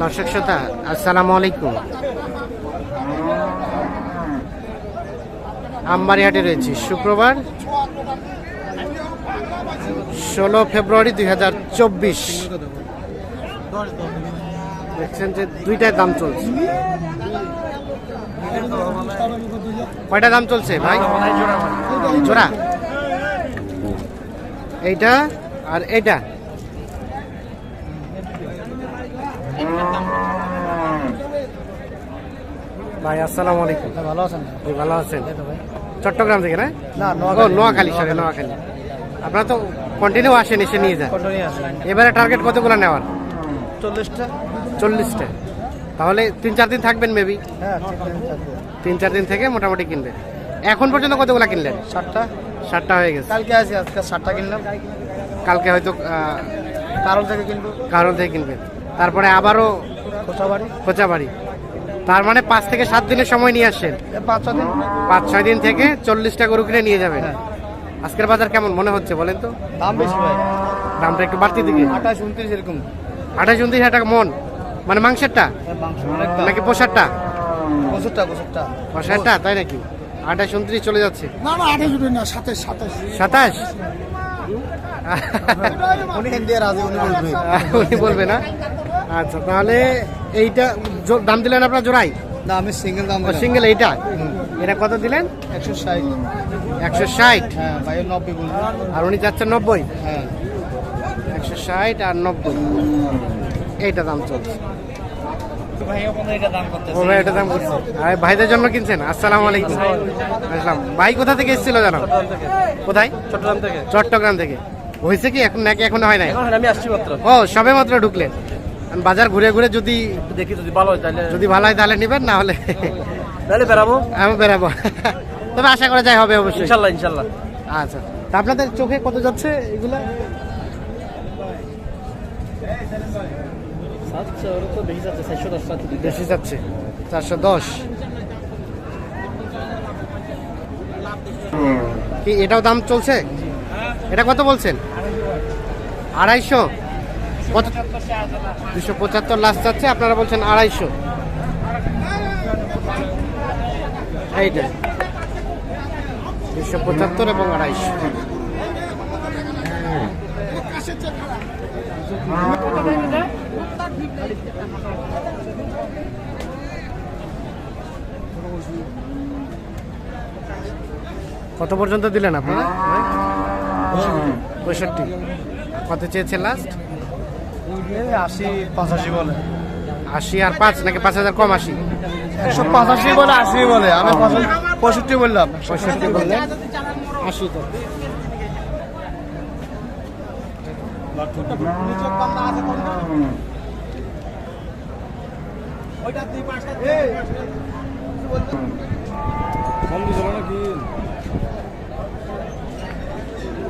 দর্শক শ্রোতা, আসসালামু আলাইকুম। আমবাড়িহাটে রয়েছি, শুক্রবার ষোলো ফেব্রুয়ারি দুই হাজার চব্বিশ। দেখছেন যে দুইটায় দাম চলছে। কয়টা দাম চলছে ভাই? জোড়া। এইটা আর এইটা। ভাই আসসালামু আলাইকুম। ভালো আছেন? জি, ভালো আছেন? চট্টগ্রাম থেকে না? নোয়াখালী। সরি নোয়াখালী। আপনারা তো কন্টিনিউ আসেন এসে নিয়ে যান। এবারে টার্গেট কতগুলো নেওয়ার? চল্লিশটা। চল্লিশটা। তাহলে তিন চার দিন থাকবেন মেবি হ্যাঁ। তিন চার দিন থেকে মোটামুটি কিনবেন। এখন পর্যন্ত কতগুলো কিনলেন? ষাটটা ষাটটা হয়ে গেছে। কালকে আছে আজকে ষাটটা কিনলাম। কালকে হয়তো কারণ থেকে কিনবো। কারণ থেকে কিনবেন। তারপরে আবারও খোঁচাবাড়ি। তার মানে পাঁচ থেকে সাত দিনের সময় নিয়ে আসছেন? পাঁচ ছ দিন। পাঁচ ছয় দিন থেকে চল্লিশটা গরু কিনে নিয়ে যাবেন। হ্যাঁ। আজকের বাজার কেমন মনে হচ্ছে বলেন তো? দাম বেশি ভাই। দামটা একটু বাড়তি দিকে। আঠাশ উনত্রিশ এরকম। আঠাশ উনত্রিশ হাজার টাকা মন। মানে মাংসেরটা? নাকি পোশাকটা পোশাকটা তাই নাকি? আঠাশ উনত্রিশ চলে যাচ্ছে। না না আঠাশ উঠে না সাতাশ সাতাশ। উনি বলবে না? আচ্ছা তাহলে এইটা দাম দিলেন আপনার জোড়াই? না আমি সিঙ্গেল দাম সিঙ্গেল এইটা? এটা কত দিলেন? একশো ষাট। একশো ষাট? হ্যাঁ ভাই নব্বই আর উনি চাচ্ছেন নব্বই? হ্যাঁ। একশো ষাট আর নব্বই। এইটা দাম চলছে। এটা দাম করছে। আর ভাইদের জন্য কিনছেন? আসসালাম আলাইকুম। আসসালাম। ভাই কোথা থেকে এসেছিল জানো? কোথায়? চট্টগ্রাম থেকে। চট্টগ্রাম থেকে। হয়েছে কি? এখন নাকি এখনও হয় নাই আমি আসছি মাত্র। ও সবে মাত্র ঢুকলেন। বাজার ঘুরে ঘুরে যদি দেখি যদি ভালো হয় তাহলে। যদি ভালো হয় তাহলে নেবেন না হলে তাহলে বেরাবো আমি বেরাবো তবে আশা করা যায় হবে অবশ্যই। ইনশাল্লাহ ইনশাল্লাহ। আচ্ছা। তা আপনাদের চোখে কত যাচ্ছে এগুলা? বেশি যাচ্ছে। চারশো দশ। কি এটাও দাম চলছে? এটা কত বলছেন? আড়াইশো। দুশো পঁচাত্তর লাস্ট যাচ্ছে, আপনারা বলছেন আড়াইশো। এইটা। দুশো পঁচাত্তর এবং আড়াইশো। কত পর্যন্ত দিলেন আপনারা? পঁয়ষট্টি। কত চেয়েছে লাস্ট আশি পঁচাশি বলে। আশি আর পাঁচ নাকি পাঁচ হাজার কম আশি? একশো পঁচাশি বলে আশি বলে আমি পঁয়ষট্টি বললাম। পঁয়ষট্টি বললেন আশি তো।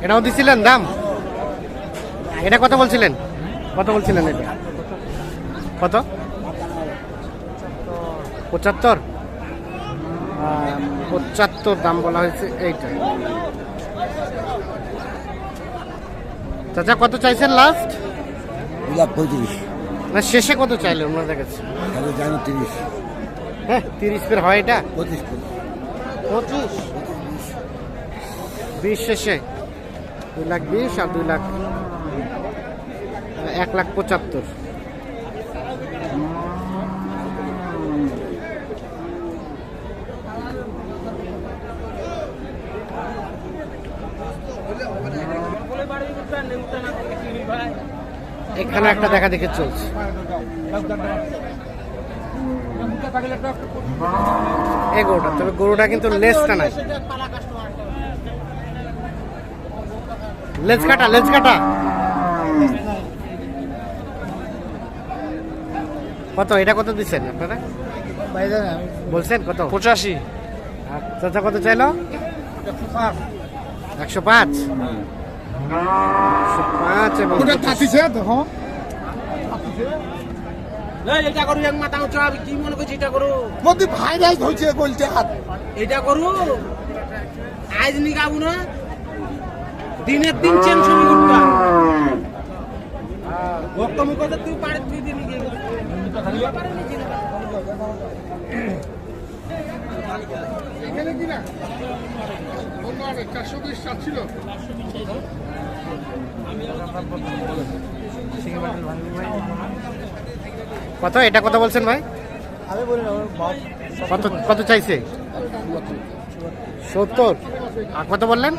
এটাও দিছিলেন দাম? এটা কথা বলছিলেন? কত বলছিলেন এটা? কত? পঁচাত্তর? পঁচাত্তর দাম বলা হয়েছে এইটা। চাচা কত চাইছেন লাস্ট লাখ পঁয়ত্রিশ। না শেষে কত চাইলে ওনাদের কাছে তিরিশ। হ্যাঁ তিরিশ ফের হয় এটা? পঁচিশ পঁচিশ? বিশ শেষে। দুই লাখ বিশ আর দুই লাখ এক লাখ পঁচাত্তর। এখানে একটা দেখা দেখে চলছে। এই গরুটা তবে গরুটা কিন্তু লেজটা নাই। লেজ কাটা লেজ কাটা কত? এটা কত দিচ্ছেন আপনারা? বলছেন কত? পঁচাশি। আর চাচা কত চাইলো? একশো পাঁচ। এবং এটা করু এক মাথা উঁচু কি মনে করছি এটা করু? মোদি ভাইরাস হয়েছে বলছে হাত এটা করু? আজ নিগাবু না। দিনের দিন করবা বক্তব্য কথা তুই পারে তুই দিন গিয়ে কত? এটা কত বলছেন ভাই? আমি বলি কত কত চাইছে? সত্তর। আর কত বললেন?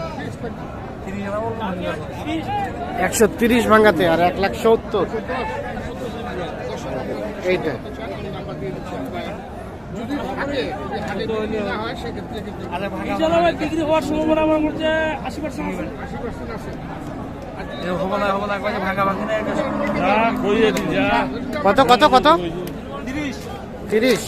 একশো তিরিশ ভাঙাতে আর এক লাখ সত্তর। এইটা বিক্রি হওয়ার সম্ভাবনা আমার মধ্যে আশি পার্সেন্ট আছে কত কত? কত তিরিশ।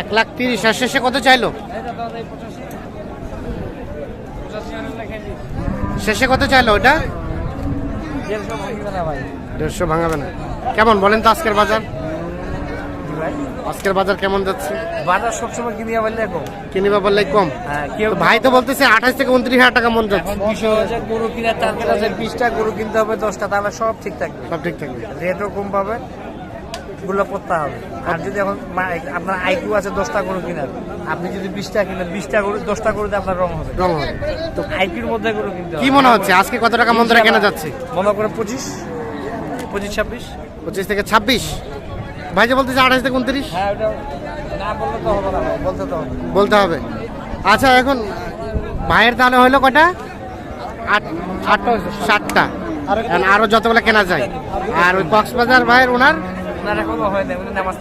এক লাখ তিরিশ আর শেষে কত চাইলো? শেষে কত চাইলো ওটা? দেড়শো ভাঙাবে না কেমন বলেন তো আজকের বাজার? আজকের বাজার কেমন যাচ্ছে? বাজার সবসময় কিনিয়া বললে কম কিনিবা বললে কম? হ্যাঁ ভাই তো বলতেছে আঠাশ থেকে উনত্রিশ হাজার টাকা মন যাচ্ছে। গরু কিনার টার্গেট আছে বিশটা গরু কিনতে হবে দশটা তাহলে সব ঠিক থাকবে। সব ঠিক থাকবে। রেটও কম পাবে গুলো করতে হবে। আর যদি এখন আপনার আইকিউ আছে দশটা গরু কিনার আপনি যদি বিশটা কিনেন বিশটা গরু দশটা গরুতে আপনার রং হবে। রং হবে। তো আইকিউর মধ্যে গরু কিনতে কি মনে হচ্ছে? আজকে কত টাকা মন ধরে কেনা যাচ্ছে? মনে করে পঁচিশ পঁচিশ ছাব্বিশ। পঁচিশ থেকে ছাব্বিশ? ভাই যে বলতেছে আঠাশ থেকে উনত্রিশ? হ্যাঁ বলতে হবে। আচ্ছা এখন ভাইয়ের তাহলে হইল কটা আট সাতটা। আরও যতগুলো কেনা যায়। আর ওই কক্সবাজার ভাইয়ের ওনার? নামাজ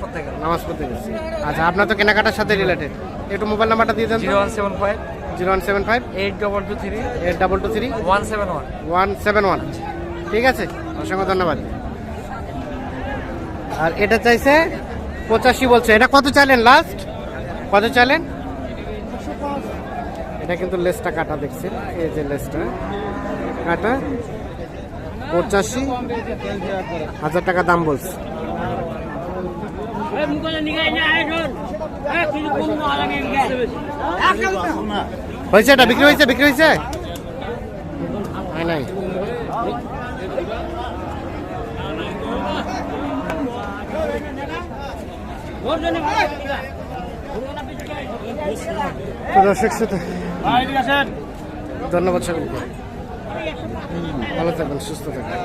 পড়তে গেছে। আচ্ছা আপনার তো কেনাকাটার সাথে রিলেটেড একটু মোবাইল নাম্বারটা দিয়ে দেন zero one seven five. Zero one seven five. Eight double two three. Eight double two three. One seven one. One seven one. ঠিক আছে অসংখ্য ধন্যবাদ। আর এটা চাইছে পঁচাশি বলছে। এটা কত চাইলেন লাস্ট কত চাইলেন? এটা কিন্তু লেসটা কাটা দেখছেন? এই যে লেসটা কাটা। পঁচাশি হাজার টাকা দাম বলছে। হয়েছে এটা? বিক্রি হয়েছে? বিক্রি হয়েছে? হয় নাই। তো দর্শক শ্রোতা, ধন্যবাদ সকলকে। ভালো থাকবেন সুস্থ থাকবেন।